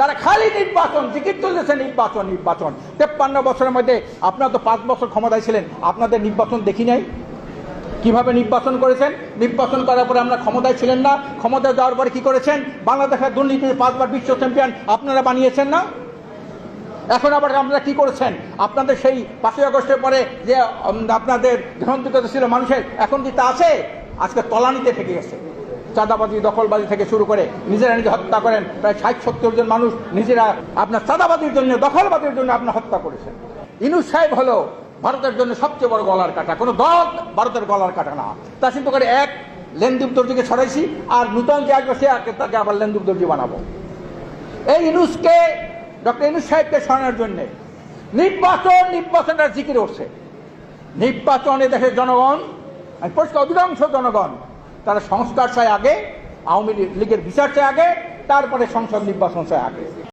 তারা খালি নির্বাচন টিকিট তুলেছে নির্বাচন নির্বাচন। তেপ্পান্ন বছরের মধ্যে আপনারা তো পাঁচ বছর ক্ষমতায় ছিলেন, আপনাদের নির্বাচন দেখি নাই? কীভাবে নির্বাচন করেছেন? নির্বাচন করার পরে আমরা ক্ষমতায় ছিলেন না, ক্ষমতায় যাওয়ার পরে কি করেছেন? বাংলাদেশের দুর্নীতিতে পাঁচবার বিশ্ব চ্যাম্পিয়ন আপনারা বানিয়েছেন না? এখন আবার আপনারা কি করেছেন? আপনাদের সেই পাঁচই আগস্টের পরে যে আপনাদের গ্রহণযোগ্যতা ছিল মানুষের, এখন কি তা আছে? আজকে তলানিতে থেকে গেছে। চাঁদাবাজি, দখলবাজি থেকে শুরু করে নিজেরা নিজে হত্যা করেন। প্রায় ষাট, সত্তর জন মানুষ নিজেরা আপনার চাঁদাবাজির জন্য, দখলবাজির জন্য আপনার হত্যা করেছেন। ইনুস সাহেব হলো ভারতের জন্য সবচেয়ে বড় গলার কাটা। কোনো দল ভারতের গলার কাটা না। তা চিন্তা করে এক, লেনদীপ দর্জিকে ছড়াইছি, আর নূতন যে আসবে সে তাকে আবার লেনদীপ দর্জি বানাবো। এই ইনুসকে, ডক্টর ইনুস সাহেবকে সরানোর জন্য নির্বাচন, নির্বাচনটা জিকির উঠছে নির্বাচনে দেশের জনগণ পরিষ্কার অধিকাংশ জনগণ তারা সংস্কার চায় আগে আওয়ামী লীগের বিচার চায় আগে তারপরে সংসদ নির্বাচন চায় আগে।